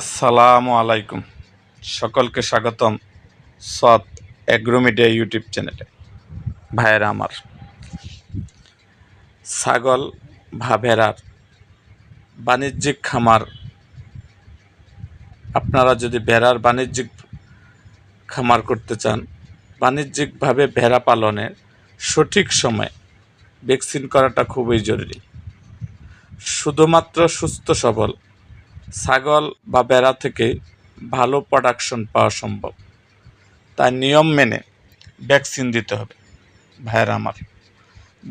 আসসালামু আলাইকুম। সকলকে স্বাগতম সৎ অ্যাগ্রোমিডিয়া ইউটিউব চ্যানেলে। ভাইয়েরা আমার, ছাগল বা ভেড়ার বাণিজ্যিক খামার, আপনারা যদি ভেড়ার বাণিজ্যিক খামার করতে চান, বাণিজ্যিকভাবে ভেড়া পালনের সঠিক সময় ভ্যাকসিন করাটা খুবই জরুরি। শুধুমাত্র সুস্থ সবল ছাগল বা বেড়া থেকে ভালো প্রোডাকশন পাওয়া সম্ভব। তাই নিয়ম মেনে ভ্যাকসিন দিতে হবে, ভাইয়েরা আমার।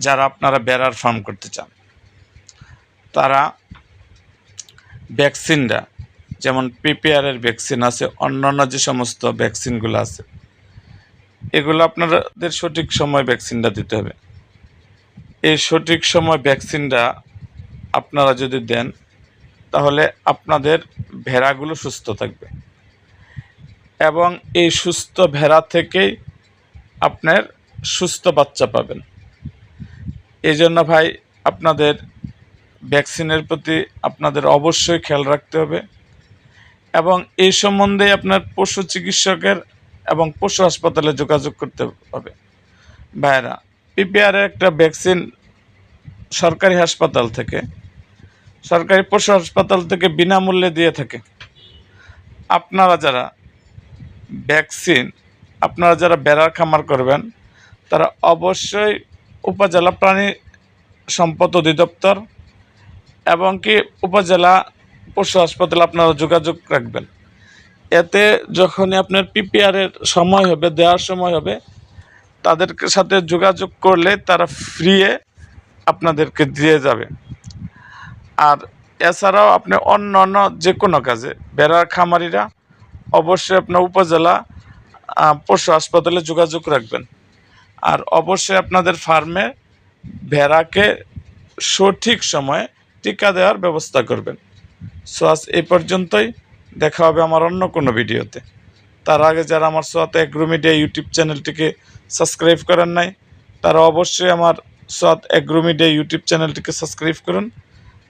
যারা আপনারা বেড়ার ফার্ম করতে চান, তারা ভ্যাকসিনটা যেমন পিপিআরের ভ্যাকসিন আছে, অন্যান্য যে সমস্ত ভ্যাকসিনগুলো আছে, এগুলো আপনাদের সঠিক সময় ভ্যাকসিনটা দিতে হবে। এই সঠিক সময় ভ্যাকসিনটা আপনারা যদি দেন তাহলে আপনাদের ভেড়াগুলো সুস্থ থাকবে। এবং এই সুস্থ ভেড়া থেকেই আপনার সুস্থ বাচ্চা পাবেন। এই জন্য ভাই, আপনাদের ভ্যাকসিনের প্রতি আপনাদের অবশ্যই খেয়াল রাখতে হবে। এবং এই সম্বন্ধে আপনার পশু চিকিৎসকের এবং পশু হাসপাতালে যোগাযোগ করতে হবে। ভাইয়েরা পিপিআরের একটা ভ্যাকসিন সরকারি হাসপাতাল থেকে সরকারি পশু হাসপাতাল থেকে বিনামূল্যে দিয়ে থাকে। আপনারা যারা ভ্যাকসিন, আপনারা যারা বেড়ার খামার করবেন, তারা অবশ্যই উপজেলা প্রাণী সম্পদ অধিদপ্তর এবং কি উপজেলা পশু হাসপাতালে আপনারা যোগাযোগ রাখবেন। এতে যখনই আপনার পিপিআরের সময় হবে, দেওয়ার সময় হবে, তাদের সাথে যোগাযোগ করলে তারা ফ্রিয়ে আপনাদেরকে দিয়ে যাবে। আর এছাড়াও আপনি অন্য অন্য যে কোনো কাজে, বেড়ার খামারিরা অবশ্যই আপনার উপজেলা পশু হাসপাতালে যোগাযোগ রাখবেন। আর অবশ্যই আপনাদের ফার্মে ভেড়াকে সঠিক সময়ে টিকা দেওয়ার ব্যবস্থা করবেন। সো আজ এই পর্যন্তই, দেখা হবে আমার অন্য কোনো ভিডিওতে। তার আগে যারা আমার সোয়াত এগ্রো মিডিয়া ইউটিউব চ্যানেলটিকে সাবস্ক্রাইব করেন নাই, তারা অবশ্যই আমার সোয়াত এগ্রো মিডিয়া ইউটিউব চ্যানেলটিকে সাবস্ক্রাইব করুন।